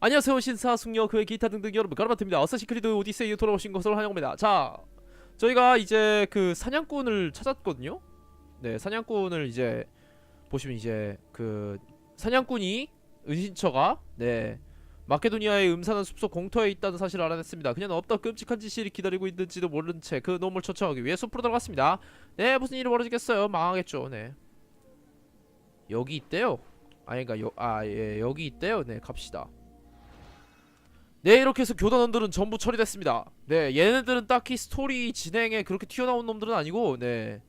안녕하세요. 신사 숙녀 그의 기타 등등 여러분 가르마트입니다. 어쌔신 크리드 오디세이에 돌아오신 것을 환영합니다. 자 저희가 이제 그 사냥꾼을 찾았거든요. 네 사냥꾼을 이제 보시면 이제 그 사냥꾼이 은신처가 네 마케도니아의 음산한 숲속 공터에 있다는 사실을 알아냈습니다. 그녀는 없다 끔찍한 지시를 기다리고 있는지도 모른 채 그 놈을 처치하기 위해 숲으로 들어갔습니다. 네 무슨 일이 벌어지겠어요? 망하겠죠. 네. 여기 있대요 아닌가 아예 여기 있대요 네 갑시다 네 이렇게 해서 교단원들은 전부 처리됐습니다 네 얘네들은 딱히 스토리 진행에 그렇게 튀어나온 놈들은 아니고 네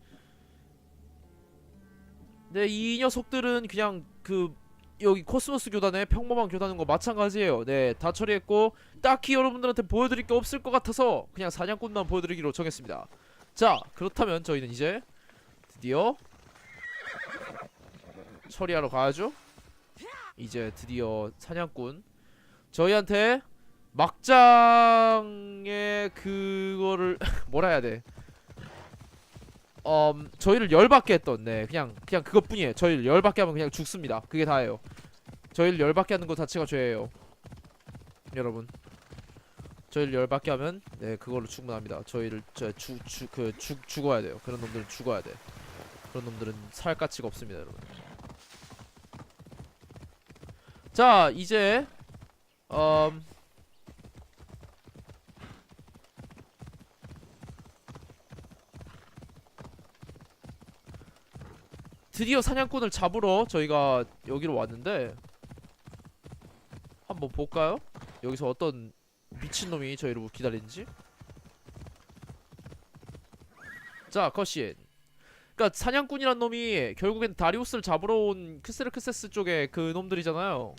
네, 이 녀석들은 그냥 그 여기 코스모스 교단의 평범한 교단과 마찬가지예요. 네, 다 처리했고 딱히 여러분들한테 보여드릴 게 없을 것 같아서 그냥 사냥꾼만 보여드리기로 정했습니다. 자, 그렇다면 저희는 이제 드디어 처리하러 가야죠. 이제 드디어 사냥꾼 저희한테 막장의 그거를 뭐라 해야 돼? 음, 저희를 열받게 했던 네 그냥 그냥 그것뿐이에요. 저희를 열받게 하면 그냥 죽습니다. 그게 다예요. 저희를 열받게 하는 것 자체가 죄예요. 여러분. 저희를 열받게 하면 네 그걸로 충분합니다. 저희를 저죽죽그죽 죽어야 돼요. 그런 놈들은 죽어야 돼. 그런 놈들은 살 가치가 없습니다, 여러분. 자 이제 음 드디어 사냥꾼을 잡으러 저희가 여기로 왔는데 한번 볼까요? 여기서 어떤 미친놈이 저희를 기다리는지? 자 컷신 그니까 사냥꾼이란 놈이 결국엔 다리우스를 잡으러 온 크세르크세스 쪽에 그 놈들이잖아요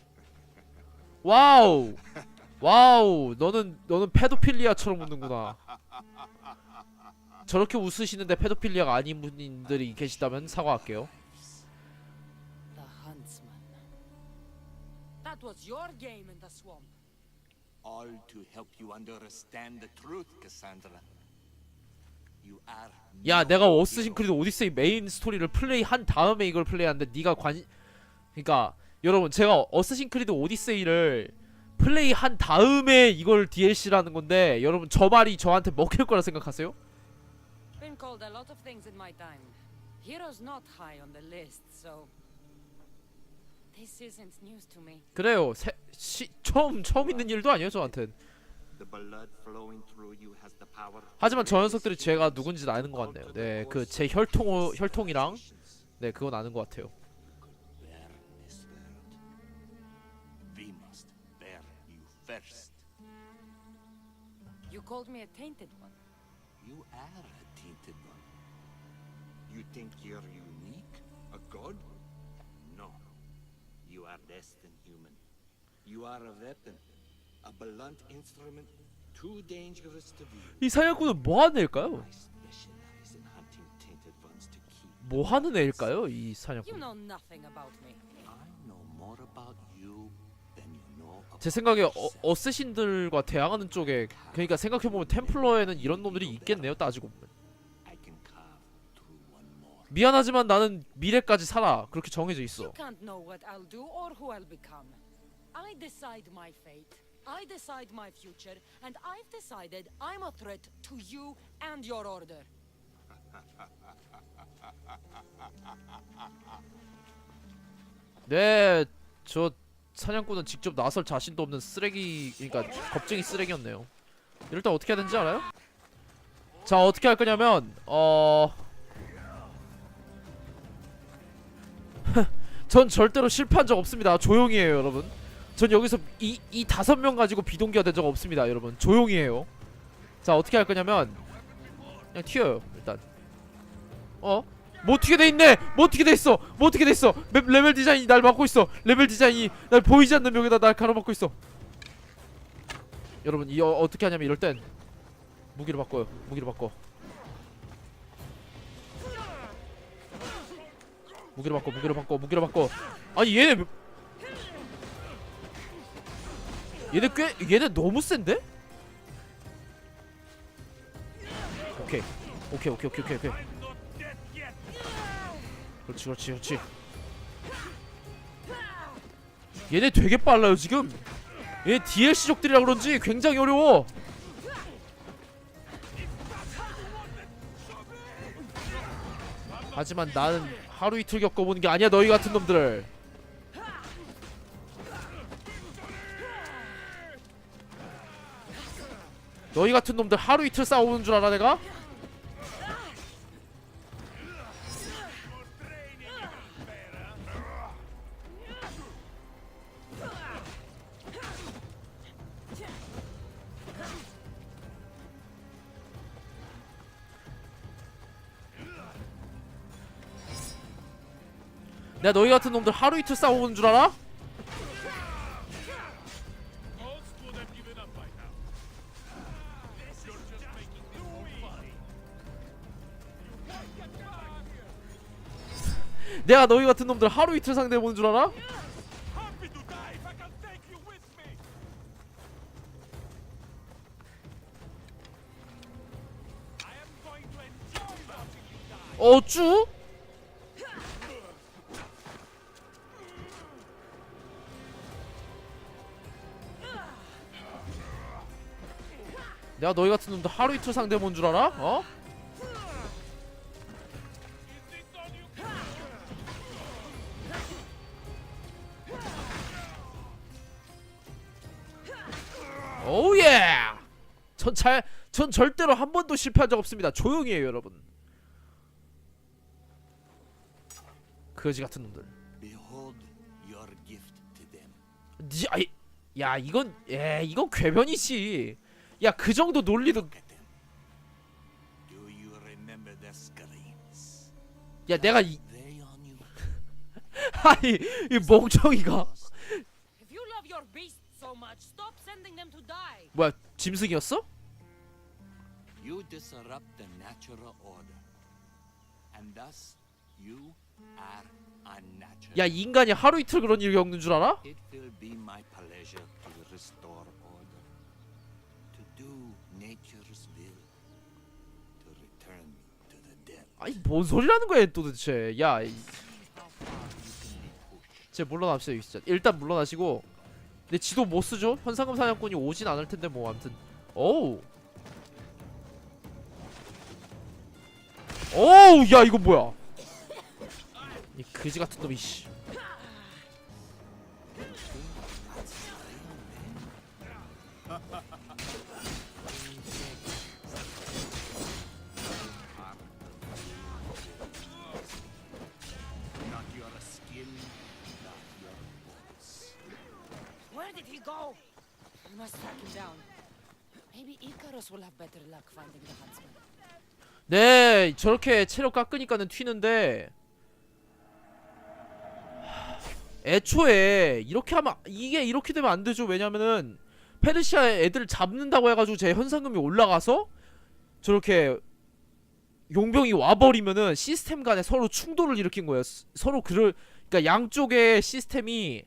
와우 와우 너는 너는 페도필리아처럼 웃는구나 저렇게 웃으시는데 페도필리아가 아닌 분들이 계시다면 사과할게요 The huntsman. That was your game in the swamp. all to help you understand the truth, Cassandra. You are 야 no 내가 어스신 hero. 크리드 오디세이 메인 스토리를 플레이한 다음에 이걸 플레이하는데 네가 관 그러니까 여러분 제가 어스신 크리드 오디세이를 플레이한 다음에 이걸 DLC라는 건데 여러분 저 말이 저한테 먹힐 거라 생각하세요? Been called a lot of things in my time. Hero's not high on the list, so this isn't news to me. 그래요 세, 시, 처음 처음 있는 일도 아니에요 저한텐 The blood flowing through you has the power to 하지만 저 녀석들이 제가 누군지 아는 것 같네요 네 그 제 혈통 혈통이랑. 네 그건 아는 것 같아요 first. You called me a tainted one. You are a tainted one. You think you're unique? A god? No. You are less than human. You are a weapon. A blunt instrument too dangerous to. 이 사냥꾼은 뭐 하는 애일까요? I specialize in hunting tainted ones to keep. 뭐 하는 애일까요 이 You 사냥꾼 know nothing about me. I know more about 제 생각에 어, 어쌔신들과 대항하는 쪽에 그러니까 생각해보면 템플러에는 이런 놈들이 있겠네요 따지고 보면. 미안하지만 나는 미래까지 살아 그렇게 정해져 있어. I decide my fate. I decide my future, and I've decided I'm a threat to you and your order. 네 저 사냥꾼은 직접 나설 자신도 없는 쓰레기 그러니까 겁쟁이 쓰레기였네요. 일단 어떻게 해야 되는지 알아요? 자 어떻게 할 거냐면 어... 전 절대로 실패한 적 없습니다. 조용히 해요 여러분. 전 여기서 이, 이 다섯 명 가지고 비동기가 된 적 없습니다 여러분. 조용히 해요. 자 어떻게 할 거냐면 그냥 튀어요 일단. 어? 뭐 어떻게 돼 있네? 뭐 어떻게 돼 있어? 뭐 어떻게 돼 있어? 맵 레벨 디자인이 날 막고 있어. 레벨 디자인이 날 보이지 않는 벽에다 날 가로막고 있어. 여러분 이 어, 어떻게 하냐면 이럴 땐 무기를 바꿔요. 무기를 바꿔. 무기를 바꿔. 무기를 바꿔. 무기를 바꿔. 아니 얘네 몇- 얘네 꽤 얘네 너무 센데? 오케이. 오케이 오케이 오케이 오케이 오케이. 그렇지 그렇지 그렇지. 얘네 되게 빨라요 지금? 얘 DLC족들이라 그런지 굉장히 어려워. 하지만 나는 하루 이틀 겪어보는 게 아니야 너희 같은 놈들. 너희 같은 놈들 하루 이틀 싸우는 줄 알아 내가? 내가 너희 같은 놈들 하루 이틀 싸우는 줄 알아? 내가 너희 같은 놈들 하루 이틀 상대해 보는 줄 알아? 내가 너희 같은 놈들 하루 이틀 상대해 보는 줄 알아? 어? 오예! 전 잘, 전 절대로 한 번도 실패한 적 없습니다. 조용히 해요, 여러분. 거지 같은 놈들. 니, 아이, 야, 이건, 예, 이건 궤변이지. 야, 그 정도 논리도? 야, 내가 이. 아니, 이 멍청이가. 뭐야, 짐승이었어? You disrupt the natural order. And thus, you are unnatural. 야, 이 인간이 하루 이틀 그런 일 겪는 줄 알아? It will be my pleasure to restore order, to do nature's will, to return to the dead. 아니, 뭔 소리라는 거야, 도대체. 야, 이-. 제 물러납시다, 이 진짜. 일단 물러나시고. 근데 지도 못 쓰죠? 현상금 사냥꾼이 오진 않을 텐데, 뭐, 아무튼. 어우. 어우, 야, 이거 뭐야. 이 그지 같은 놈이, 씨. He go? We must track him down. Maybe Icarus will have better luck finding the huntsman. 네, 저렇게 체력 깎으니까는 튀는데 하, 애초에 이렇게 하면 이게 이렇게 되면 안 되죠. 왜냐면은 페르시아 애들 잡는다고 해가지고 제 현상금이 올라가서 저렇게 용병이 와버리면은 시스템 간에 서로 충돌을 일으킨 거예요. 스- 서로 그를 그러니까 양쪽의 시스템이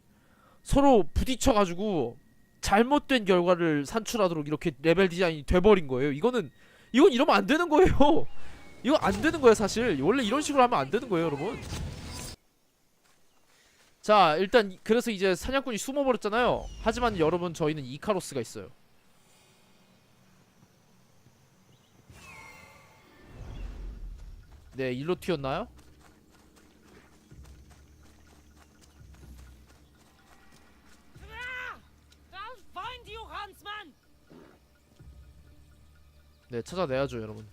서로 부딪혀가지고 잘못된 결과를 산출하도록 이렇게 레벨 디자인이 돼버린 거예요. 이거는 이건 이러면 안 되는 거예요. 이거 안 되는 거예요, 사실. 원래 이런 식으로 하면 안 되는 거예요, 여러분. 자, 일단 이- 그래서 이제 사냥꾼이 숨어버렸잖아요. 하지만 여러분, 저희는 이카로스가 있어요. 네, 일로 튀었나요? I'll find you, huntsman! 네, 찾아내야죠, 여러분.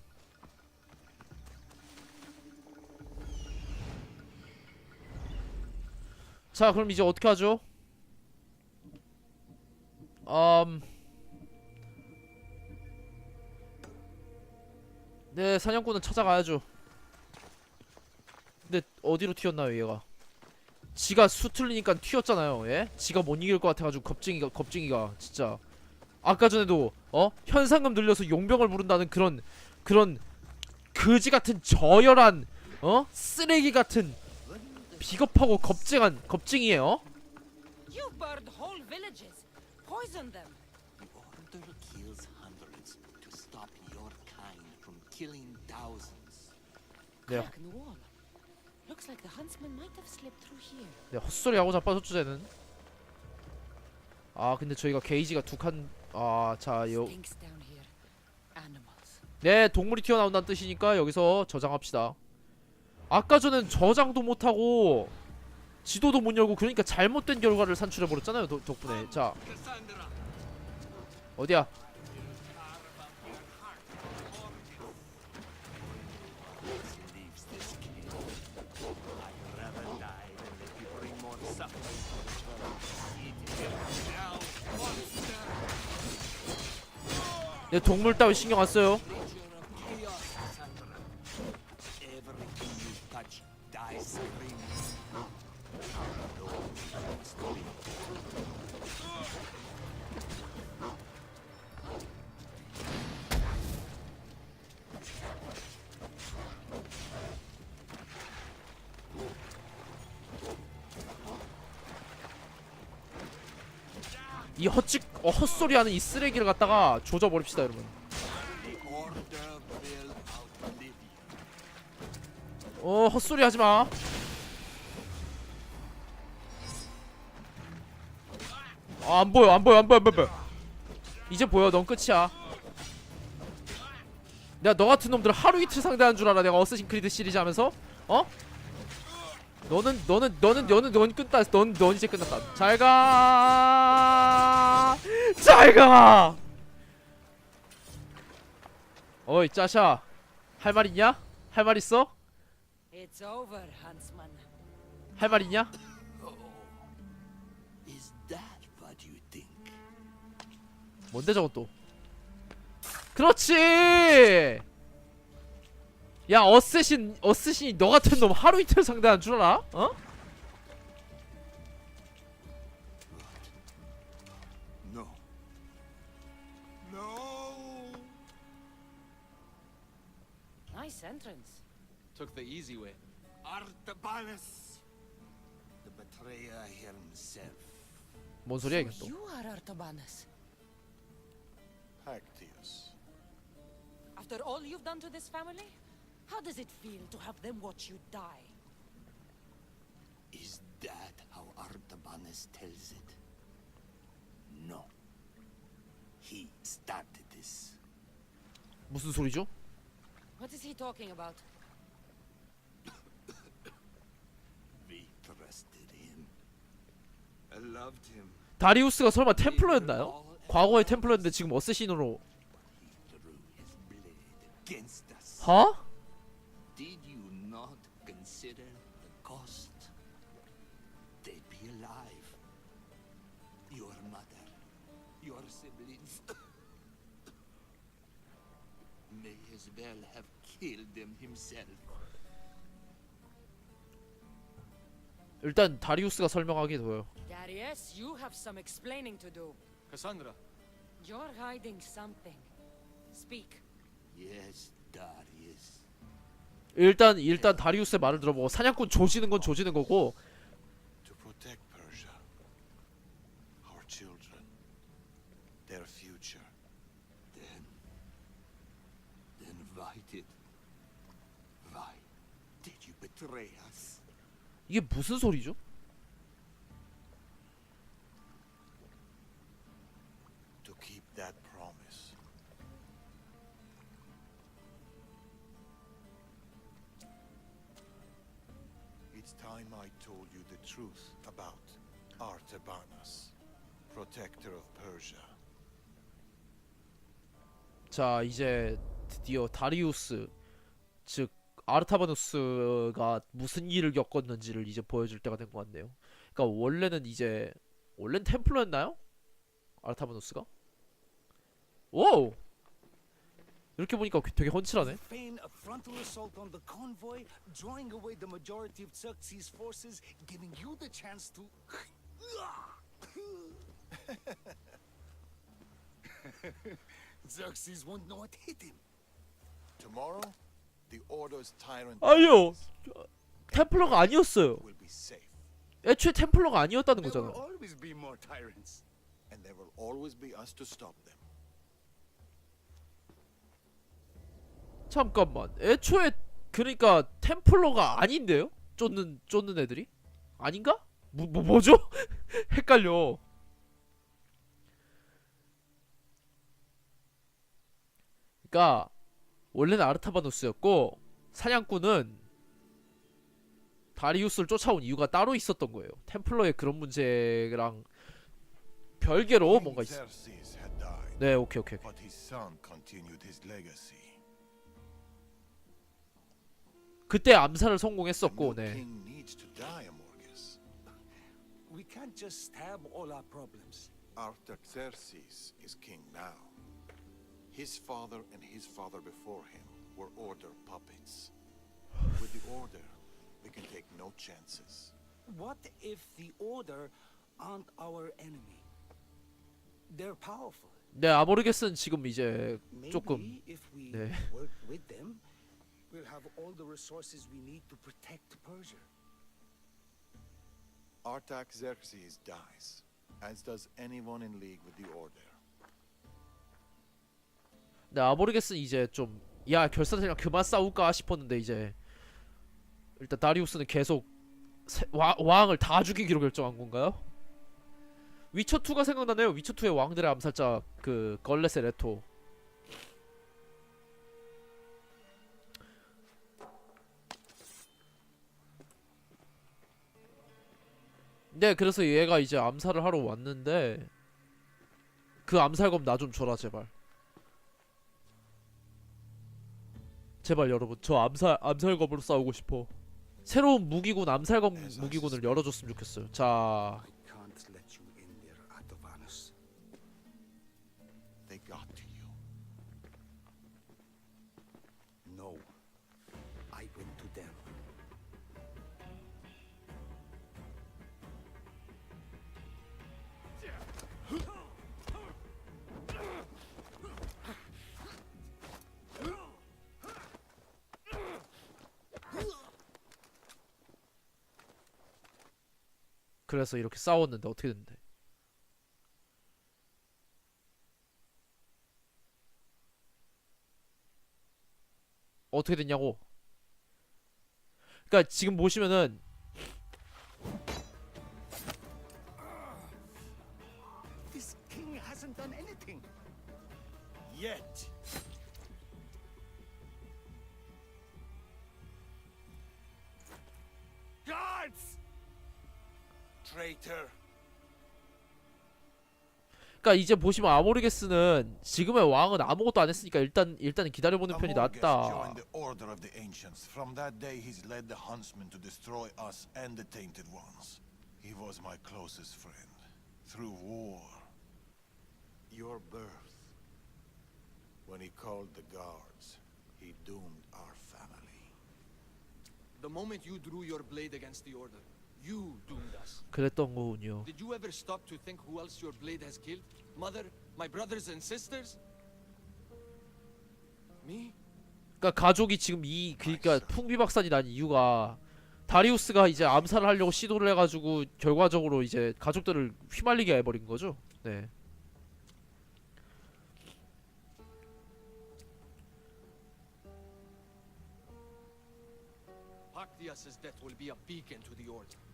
자, 그럼 이제 어떻게 하죠? 음. 네, 사냥꾼은 찾아가야죠. 근데 어디로 튀었나요, 얘가? 지가 수 틀리니까 튀었잖아요, 예? 지가 못 이길 것 같아가지고 겁쟁이가 겁쟁이가 진짜. 아까 전에도 어 현상금 늘려서 용병을 부른다는 그런 그런 거지 같은 저열한 어 쓰레기 같은 비겁하고 겁쟁한 겁쟁이에요. You burned whole villages. Poison them. The order kills hundreds to stop your kind from killing thousands. 네, Crack in the wall. Looks like the huntsman might have slipped through here. 네 헛소리 하고 자빠졌죠 쟤는. 아 근데 저희가 게이지가 두 칸 아 자요 Stinks down here. Animals. 네 동물이 튀어나온다는 뜻이니까 여기서 저장합시다 아까 전엔 저장도 못하고 지도도 못 열고 그러니까 잘못된 결과를 산출해버렸잖아요 도- 덕분에 자! 어디야 동물 따위 신경 안 써요 헛소리하는 이 쓰레기를 갖다가 조져버립시다 여러분. 어 헛소리 하지마. 아, 안 보여 안 보여 안 보여 안 보여, 이제 보여 넌 끝이야. 내가 너 같은 놈들 하루 이틀 상대하는 줄 알아 내가 어쌔신 크리드 시리즈 하면서? 어? 너는 너는 너는 너는 넌 끝났 넌넌 이제 끝났다. 잘가 잘가 어이 짜샤 할 말 있냐? 할 말 있어? It's over, Huntsman. 할 말 있냐? Is that what you think? 뭔데 저건 또 그렇지 야 어쌔신 어쌔신이 너 같은 놈 하루 이틀 상대하는 줄 알아? 어? Nice entrance. Took the easy way. Artabanus! The betrayer himself. 뭔 소리야 이게 So 또 you are Artabanus. Actius. After all you've done to this family, how does it feel to have them watch you die? Is that how Artabanus tells it? No. He started this. 무슨 소리죠? What is he talking about? We trusted him. I loved him. 다리우스가 설마 템플러였나요? 과거의 템플러였는데 지금 어쌔신으로 He drew his blade against us. 하? Did you not consider the cost? They'd be alive. Your mother, your siblings. May well have killed them himself. 일단 다리우스가 설명하게 둬요 Darius, you have some explaining to do. Cassandra, You're hiding something. Speak. Yes, Darius. 일단 일단 다리우스의 말을 들어보고 사냥꾼 조지는 건 조지는 거고 To protect Persia. Our children. Their future. Then. Then why did. Why did you betray us? 이게 무슨 소리죠? To keep that promise. It's time I told you the truth about Artabanus, protector of Persia. 자 이제 드디어 다리우스 즉 아르타바누스가 무슨 일을 겪었는지를 이제 보여줄 때가 된 것 같네요. 그러니까 원래는 이제 원래는 템플러였나요? 아르타바누스가? 오! 이렇게 보니까 되게 훤칠하네. feign a frontal assault on the convoy, drawing away the majority of Xerxes' forces, giving you the chance to. Xerxes won't know what hit him. Tomorrow, the Order's tyrant 아니요. 템플러가 아니었어요. 애초에 템플러가 아니었다는 거잖아 잠깐만. 애초에 그러니까 템플러가 아닌데요? 쫓는 쫓는 애들이? 아닌가? 뭐, 뭐 뭐죠? 헷갈려. 그니까 원래는 아르타바누스였고 사냥꾼은 다리우스를 쫓아온 이유가 따로 있었던 거예요. 템플러의 그런 문제랑 별개로 뭔가 died, 네, 오케이 오케이. 오케이. 그때 암살을 성공했었고, 네. We can't just stab all our problems. Artaxerxes is king now. His father and his father before him were order puppets. With the order, we can take no chances. What if the Order aren't our enemy? They're powerful. 네, 아모르게스는 지금 이제 Maybe 조금 if we 네. work with them, we'll have all the resources we need to protect Persia. Artaxerxes dies, as does anyone in league with the order. 네, 아모르게스는 이제 좀 야, 결사들이랑 그만 싸울까 싶었는데 이제 일단 다리우스는 계속 세- 와, 왕을 다 죽이기로 결정한 건가요? 위쳐 2가 생각나네요. 위쳐 2의 왕들의 암살자 그 걸레세 레토. 네, 그래서 얘가 이제 암살을 하러 왔는데 그 암살검 나 좀 줘라 제발. 제발 여러분 저 암살 암살검으로 싸우고 싶어. 새로운 무기군 암살검 무기군을 열어줬으면 좋겠어요. 자. They got to you. 그래서 이렇게 싸웠는데 어떻게 됐는데? 어떻게 됐냐고? 그러니까 지금 보시면은. Yet. 그러니까 이제 보시면 아모르게스는 지금의 왕은 아무것도 안 했으니까 일단 일단은 기다려보는 편이 낫다. Your birth. When he called the guards, he doomed our family. The moment you drew your blade against the Order, you doomed us. 그랬던 거군요. Did you ever stop to think who else your blade has killed? Mother? My brothers and sisters? Me? 그러니까 가족이 지금 이 그러니까 풍비박산이 난 이유가 다리우스가 이제 암살을 하려고 시도를 해가지고 결과적으로 이제 가족들을 휘말리게 해버린 거죠. 네. Pactias's death will be a beacon to the Order.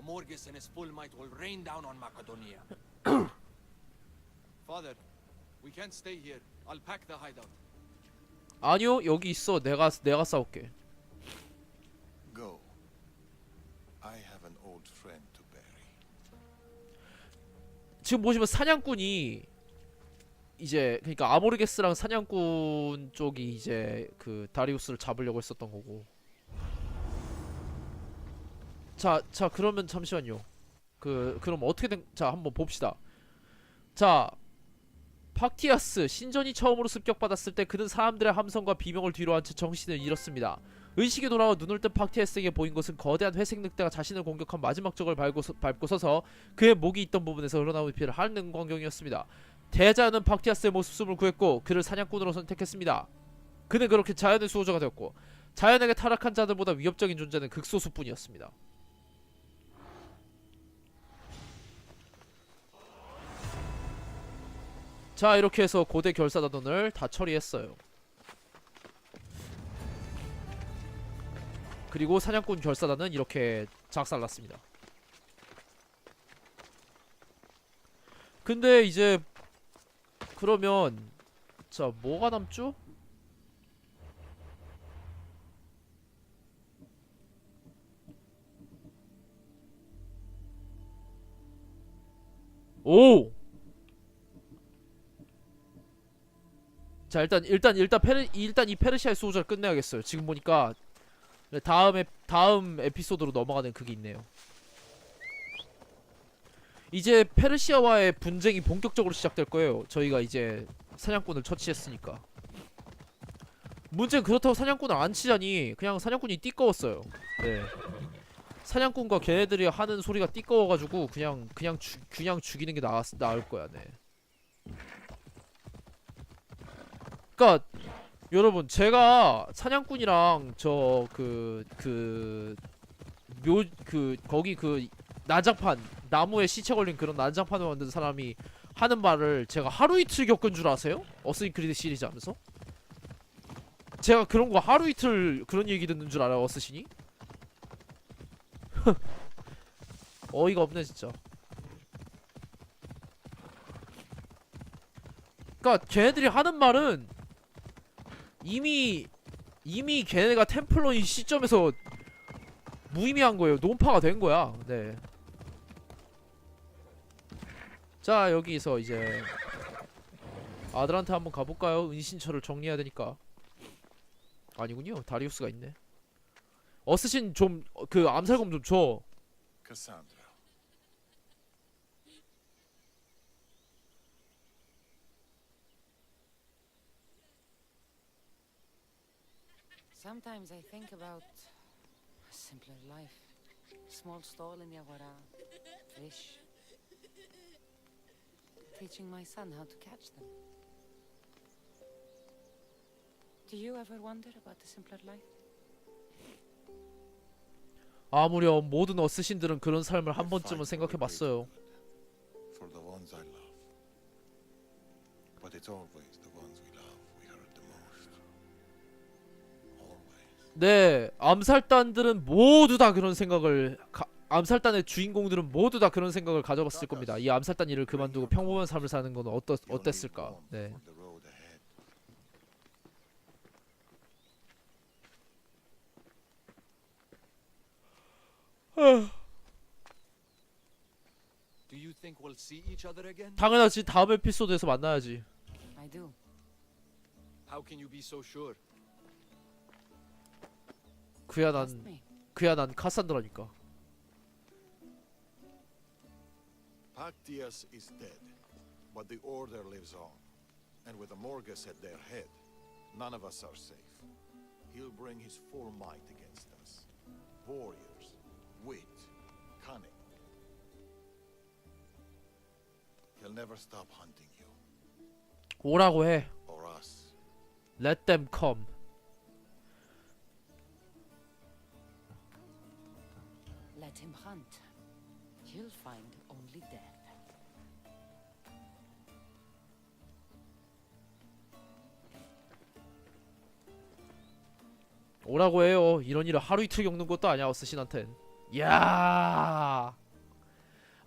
Amorgus and his full might will rain down on Macedonia. Father, we can't stay here. I'll pack the hideout. 아니요 여기 있어. 내가 내가 싸울게. Go. I have an old friend to bury. 지금 보시면 사냥꾼이 이제 그러니까 아모르게스랑 사냥꾼 쪽이 이제 그 다리우스를 잡으려고 했었던 거고. 자, 자 그러면 잠시만요. 그 그럼 어떻게 된? 자 한번 봅시다. 자 팍티아스 신전이 처음으로 습격받았을 때 그는 사람들의 함성과 비명을 뒤로한 채 정신을 잃었습니다. 의식이 돌아와 눈을 뜬 팍티아스에게 보인 것은 거대한 회색 늑대가 자신을 공격한 마지막 적을 밟고, 서, 밟고 서서 그의 목이 있던 부분에서 흘러나오는 피를 하는 광경이었습니다. 대자연은 팍티아스의 모습을 구했고 그를 사냥꾼으로 선택했습니다. 그는 그렇게 자연의 수호자가 되었고 자연에게 타락한 자들보다 위협적인 존재는 극소수뿐이었습니다. 자 이렇게 해서 고대 결사단원을 다 처리했어요 그리고 사냥꾼 결사단은 이렇게 작살났습니다 근데 이제 그러면 자 뭐가 남죠? 오! 자 일단 일단 일단 페르 일단 이 페르시아의 수호자를 끝내야겠어요. 지금 보니까 네, 다음에 다음 에피소드로 넘어가는 그게 있네요. 이제 페르시아와의 분쟁이 본격적으로 시작될 거예요. 저희가 이제 사냥꾼을 처치했으니까. 문제는 그렇다고 사냥꾼을 안 치자니 그냥 사냥꾼이 띠꺼웠어요. 네. 사냥꾼과 걔네들이 하는 소리가 띠꺼워가지고 그냥 그냥 죽 그냥 죽이는 게 나았 나을 거야. 네. 그러니까 여러분 제가 사냥꾼이랑 저 그 그 묘 그 거기 그 난장판 나무에 시체 걸린 그런 난장판을 만든 사람이 하는 말을 제가 하루 이틀 겪은 줄 아세요? 어스인 크리드 시리즈 하면서 제가 그런 거 하루 이틀 그런 얘기 듣는 줄 알아요 어스신이? 어이가 없네 진짜 그니까 걔네들이 하는 말은 이미 이미 걔네가 템플러인 시점에서 무의미한 거예요 논파가 된 거야 네. 자 여기서 이제 아들한테 한번 가볼까요? 은신처를 정리해야 되니까 아니군요 다리우스가 있네 어스신 좀 그 암살검 좀 줘. Sometimes I think about a simpler life. Small stall in Yawara, fish. Teaching my son how to catch them. Do you ever wonder about the simpler life? 아무렴 모든 어스신들은 그런 삶을 한 번쯤은 생각해봤어요. For the ones I love. But it's always 네, 암살단들은 모두 다 그런 생각을 가, 암살단의 주인공들은 모두 다 그런 생각을 가져봤을 겁니다. 이 암살단 일을 그만두고 평범한 삶을 사는 건 어떠, 어땠을까? 네. for the road ahead. Do you think we'll see each other again? 당연하지 다음 에피소드에서 만나야지. 그야 Trust 난 me. 그야 난 카산드라니까. Pactias is dead, but the Order lives on. And with the Morgus at their head, none of us are safe. He'll bring his full might against us. Warriors, wit, cunning. He'll never stop hunting you, 오라고 해. or us. Let them come. Hunt. He'll find only death. 오라고 해요. 이런 일을 하루 이틀 겪는 것도 아니야 어스신한텐. 야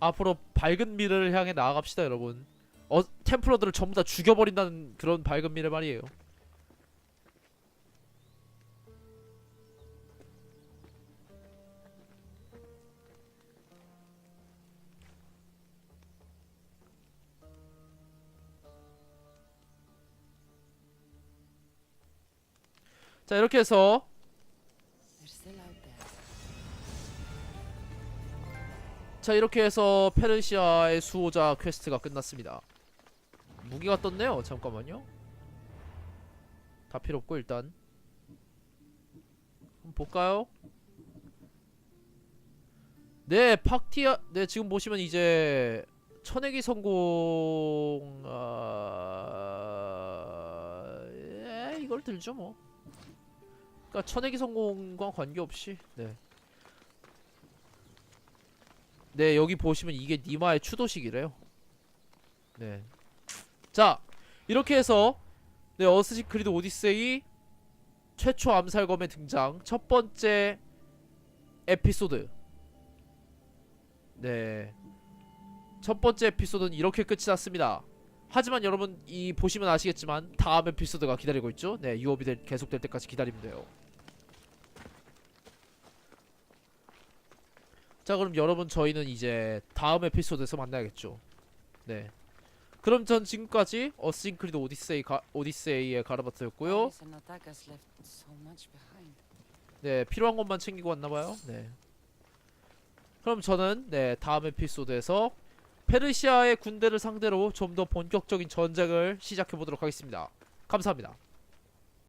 앞으로 밝은 미래를 향해 나아갑시다 여러분. 어 템플러들을 전부 다 죽여버린다는 그런 밝은 미래 말이에요. 자 이렇게 해서. 자 이렇게 해서 페르시아의 수호자 퀘스트가 끝났습니다. 무기가 떴네요. 잠깐만요. 다 필요 없고 일단 한번 볼까요? 네, 팍티아 네 지금 보시면 이제 천내기 성공 아... 에, 이걸 들죠 뭐. 그러니까 천내기 성공과 관계없이 네. 네 여기 보시면 이게 니마의 추도식이래요. 네. 자 이렇게 해서 네 어스시 크리드 오디세이 최초 암살검의 등장. 첫 번째 에피소드. 네 첫 번째 에피소드는 이렇게 끝이 났습니다. 하지만 여러분 이 보시면 아시겠지만 다음 에피소드가 기다리고 있죠? 네 유업이 될, 계속될 때까지 기다리면 돼요 자 그럼 여러분 저희는 이제 다음 에피소드에서 만나야겠죠 네. 그럼 전 지금까지 어스신 크리드 오디세이 가, 오디세이의 가르바트였고요. 네, 필요한 것만 챙기고 왔나봐요. 네. 그럼 저는 네 다음 에피소드에서 페르시아의 군대를 상대로 좀 더 본격적인 전쟁을 시작해 보도록 하겠습니다. 감사합니다.